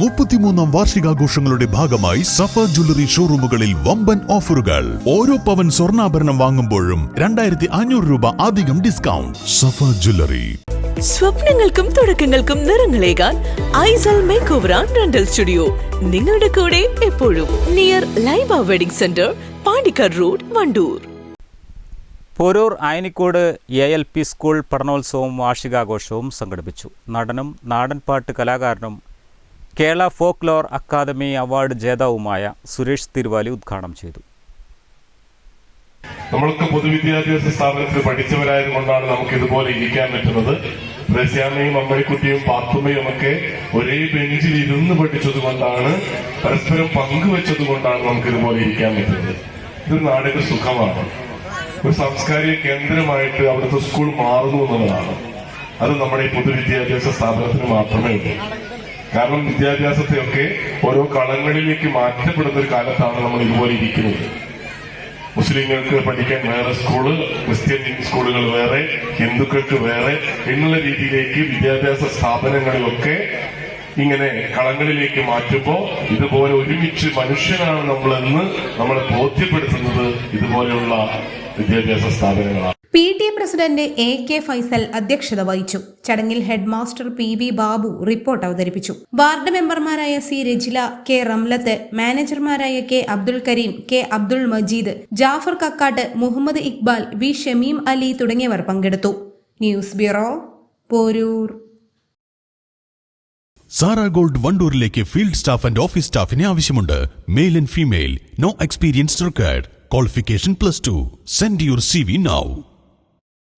മുപ്പത്തിമൂന്നാം വാർഷികാഘോഷങ്ങളുടെ ഭാഗമായി സഫ ജ്വല്ലറി ഷോറൂമുകളിൽ വമ്പൻ ഓഫറുകൾ. ഓരോ പവൻ സ്വർണാഭരണം വാങ്ങുമ്പോഴും രണ്ടായിരത്തി അഞ്ഞൂറ് രൂപ അധികം ഡിസ്കൗണ്ട്. സഫ ജ്വല്ലറി. സ്വപ്നങ്ങൾക്കും തുടക്കങ്ങൾക്കും നിറങ്ങളേകാൻ Aisal make over and rental studio. നിങ്ങളുടെ കൂടെ എപ്പോഴും near Laiba wedding centre Pandikkad road Wandoor. Poroor Ayanikode A L P school പഠനോത്സവവും വാർഷികാഘോഷവും സംഘടിപ്പിച്ചു. നടനും നാടൻപാട്ട് കലാകാരനും Kerala folklore academy award ജേതാവുമായ സുരേഷ് തിരുവാലി ഉദ്ഘാടനം ചെയ്തു. നമ്മൾക്ക് പൊതുവിദ്യാഭ്യാസ സ്ഥാപനത്തിൽ പഠിച്ചവരായത് കൊണ്ടാണ് നമുക്ക് ഇതുപോലെ ഇരിക്കാൻ പറ്റുന്നത്. റസ്യാമയും അമ്മണിക്കുട്ടിയും പാത്തുമ്മയും ഒക്കെ ഒരേ ബെഞ്ചിൽ ഇരുന്ന് പഠിച്ചത് കൊണ്ടാണ് പരസ്പരം പങ്കുവെച്ചത് കൊണ്ടാണ് നമുക്ക് ഇതുപോലെ ഇരിക്കാൻ പറ്റുന്നത്. ഇതൊരു നാടിന്റെ സുഖമാണ്. ഒരു സാംസ്കാരിക കേന്ദ്രമായിട്ട് അവിടുത്തെ സ്കൂൾ മാറുന്നു എന്നുള്ളതാണ്. അത് നമ്മുടെ പൊതുവിദ്യാഭ്യാസ സ്ഥാപനത്തിന് മാത്രമേ ഉള്ളൂ. കാരണം വിദ്യാഭ്യാസത്തെയൊക്കെ ഓരോ കളങ്ങളിലേക്ക് മാറ്റപ്പെടുന്ന ഒരു കാലത്താണ് നമ്മൾ ഇതുപോലെ ഇരിക്കുന്നത്. മുസ്ലിങ്ങൾക്ക് പഠിക്കാൻ വേറെ സ്കൂൾ ക്രിസ്ത്യൻ സ്കൂളുകൾ വേറെ ഹിന്ദുക്കൾക്ക് വേറെ എന്നുള്ള രീതിയിലേക്ക് വിദ്യാഭ്യാസ സ്ഥാപനങ്ങളിലൊക്കെ ഇങ്ങനെ കളങ്ങളിലേക്ക് മാറ്റുമ്പോൾ ഇതുപോലെ ഒരുമിച്ച് മനുഷ്യനാണ് നമ്മളെന്ന് നമ്മളെ ബോധ്യപ്പെടുത്തുന്നത് ഇതുപോലെയുള്ള വിദ്യാഭ്യാസ സ്ഥാപനങ്ങളാണ്. P T A president A K Faisal അധ്യക്ഷത വഹിച്ചു. ചടങ്ങിൽ headmaster P V Babu report അവതരിപ്പിച്ചു. വാർഡ് മെമ്പർമാരായ C Rajila K Ramlath മാനേജർമാരായ K Abdul Kareem K Abdul Majeed Jafar Kakkat Muhammad Iqbal V Shameem Ali തുടങ്ങിയവർ പങ്കെടുത്തു. News bureau Poroor. Sara gold വണ്ടൂരിലേക്ക് field staff and office സ്റ്റാഫിനെ ആവശ്യമുണ്ട്. Male and female. No experience required. Qualification plus two. Send your C V